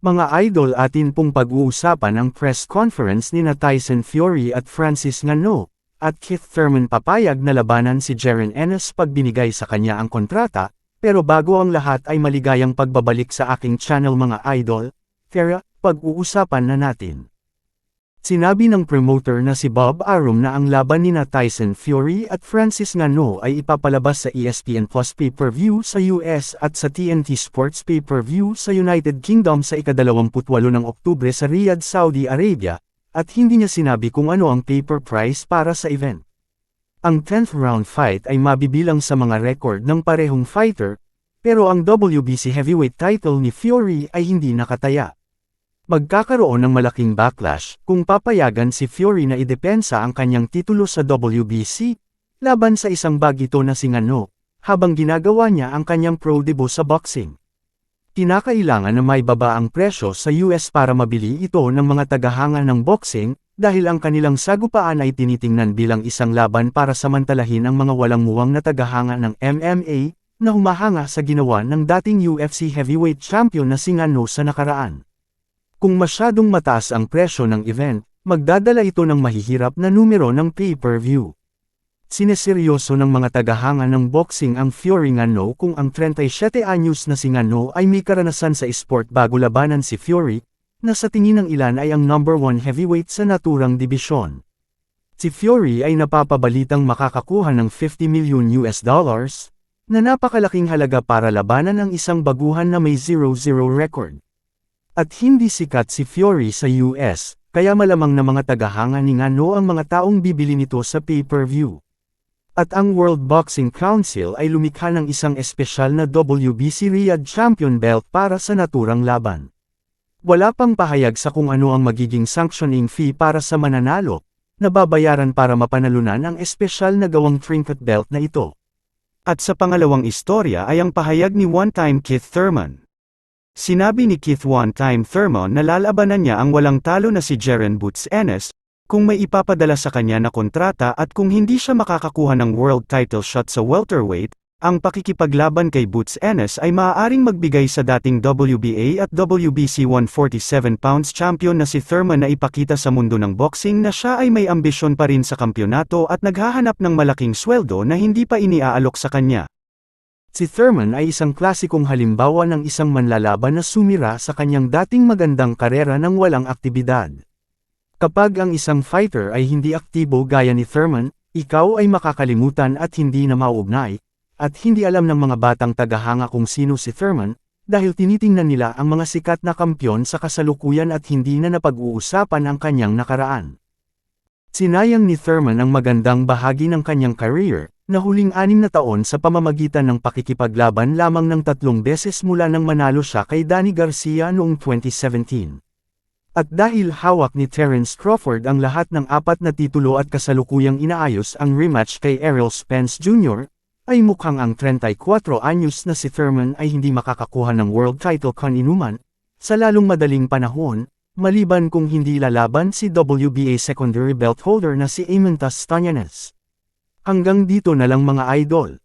Mga idol atin pong pag-uusapan ang press conference ni na Tyson Fury at Francis Ngannou, at Keith Thurman papayag na labanan si Jaren Ennis pag binigay sa kanya ang kontrata, pero bago ang lahat ay maligayang pagbabalik sa aking channel mga idol, kaya pag-uusapan na natin. Sinabi ng promoter na si Bob Arum na ang laban ni na Tyson Fury at Francis Ngannou ay ipapalabas sa ESPN Plus pay-per-view sa US at sa TNT Sports pay-per-view sa United Kingdom sa ikadalawamputwalo ng Oktubre sa Riyadh, Saudi Arabia, at hindi niya sinabi kung ano ang paper price para sa event. Ang 10th round fight ay mabibilang sa mga record ng parehong fighter, pero ang WBC heavyweight title ni Fury ay hindi nakataya. Magkakaroon ng malaking backlash kung papayagan si Fury na idepensa ang kanyang titulo sa WBC, laban sa isang bagito na si Ngano, habang ginagawa niya ang kanyang pro debut sa boxing. Kinakailangan na may baba ang presyo sa US para mabili ito ng mga tagahanga ng boxing, dahil ang kanilang sagupaan ay tinitingnan bilang isang laban para samantalahin ang mga walang muwang na tagahanga ng MMA, na humahanga sa ginawa ng dating UFC heavyweight champion na si Ngano sa nakaraan. Kung masyadong mataas ang presyo ng event, magdadala ito ng mahihirap na numero ng pay-per-view. Sineseryoso ng mga tagahanga ng boxing ang Fury Ngano kung ang 37 anyos na si Ngano ay may karanasan sa esport bago labanan si Fury, na sa tingin ng ilan ay ang number 1 heavyweight sa naturang dibisyon. Si Fury ay napapabalitang makakakuha ng 50 million US dollars, na napakalaking halaga para labanan ang isang baguhan na may 0-0 record. At hindi sikat si Fury sa US, kaya malamang na mga tagahanga ni Ngano ang mga taong bibili nito sa pay-per-view. At ang World Boxing Council ay lumikha ng isang espesyal na WBC Riyadh Champion Belt para sa naturang laban. Wala pang pahayag sa kung ano ang magiging sanctioning fee para sa mananalo, na babayaran para mapanalunan ang espesyal na gawang trinket belt na ito. At sa pangalawang istorya ay ang pahayag ni one-time Keith Thurman. Sinabi ni Keith one-time Thurman na lalabanan niya ang walang talo na si Jaren Boots Ennis, kung may ipapadala sa kanya na kontrata at kung hindi siya makakakuha ng world title shot sa welterweight, ang pakikipaglaban kay Boots Ennis ay maaaring magbigay sa dating WBA at WBC 147 pounds champion na si Thurman na ipakita sa mundo ng boxing na siya ay may ambisyon pa rin sa kampyonato at naghahanap ng malaking sweldo na hindi pa iniaalok sa kanya. Si Thurman ay isang klasikong halimbawa ng isang manlalaban na sumira sa kanyang dating magandang karera ng walang aktibidad. Kapag ang isang fighter ay hindi aktibo gaya ni Thurman, ikaw ay makakalimutan at hindi na mauugnay, at hindi alam ng mga batang tagahanga kung sino si Thurman, dahil tinitingnan nila ang mga sikat na kampyon sa kasalukuyan at hindi na napag-uusapan ang kanyang nakaraan. Sinayang ni Thurman ang magandang bahagi ng kanyang career, na huling anim na taon sa pamamagitan ng pakikipaglaban lamang ng tatlong beses mula nang manalo siya kay Danny Garcia noong 2017. At dahil hawak ni Terence Crawford ang lahat ng apat na titulo at kasalukuyang inaayos ang rematch kay Errol Spence Jr., ay mukhang ang 34 anyos na si Thurman ay hindi makakakuha ng world title kaninuman, sa lalong madaling panahon, maliban kung hindi lalaban si WBA secondary belt holder na si Ementas Stanyanes. Hanggang dito na lang mga idol.